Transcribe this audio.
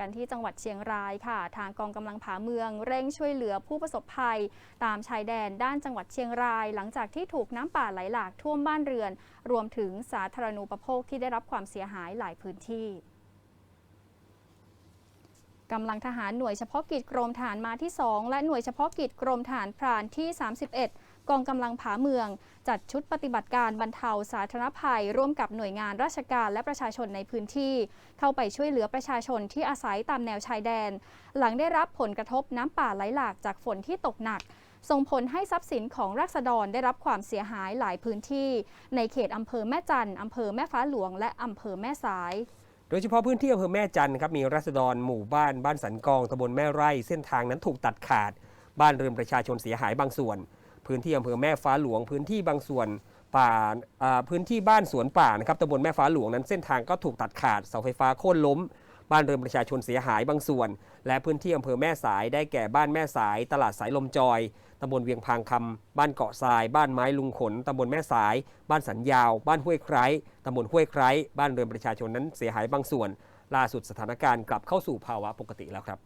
กันที่จังหวัดเชียงรายค่ะ ทางกองกำลังผาเมือง เร่งช่วยเหลือผู้ประสบภัย ตามชายแดนด้านจังหวัดเชียงราย หลังจากที่ถูกน้ำป่าไหลหลากท่วมบ้านเรือน รวมถึงสาธารณูปโภคที่ได้รับความเสียหายหลายพื้นที่กำลังทหารหน่วยเฉพาะกิจกรมทหารมาที่ 2 และหน่วยเฉพาะกิจกรมทหารพรานที่ 31 กองกำลังผาเมือง จัดชุดปฏิบัติการบรรเทาสาธารณภัย ร่วมกับหน่วยงานราชการและประชาชนในพื้นที่ เข้าไปช่วยเหลือประชาชนที่อาศัยตามแนวชายแดน หลังได้รับผลกระทบน้ำป่าไหลหลากจากฝนที่ตกหนักส่งผลให้ทรัพย์สินของราษฎรได้รับความเสียหายหลายพื้นที่ ในเขตอำเภอแม่จันทร์อำเภอแม่ฟ้าหลวง และอำเภอแม่สาย โดยเฉพาะพื้นที่อำเภอแม่จันทร์ครับมีรัษฎรหมู่บ้านบ้านสันกองตำบลแม่ไร่ เส้นทางนั้นถูกตัดขาด บ้านเรือนประชาชนเสียหายบางส่วน พื้นที่อำเภอแม่ฟ้าหลวง พื้นที่บางส่วนป่าพื้นที่บ้านสวนป่านะครับตำบลแม่ฟ้าหลวงนั้นเส้นทางก็ถูกตัดขาดเสาไฟฟ้าโค่นล้ม บ้านเรือนประชาชนเสียหายบางส่วน และพื้นที่อำเภอแม่สายได้แก่บ้านแม่สาย ตลาดสายลมจอยตำบลเวียงพางคำบ้านเกาะทราย บ้านไม้ลุงขนตำบลแม่สาย บ้านสันยาว บ้านห้วยไคร้ตำบลห้วยไคร้บ้านเรือนประชาชนนั้นเสียหายบางส่วน ล่าสุดสถานการณ์กลับเข้าสู่ภาวะปกติแล้วครับ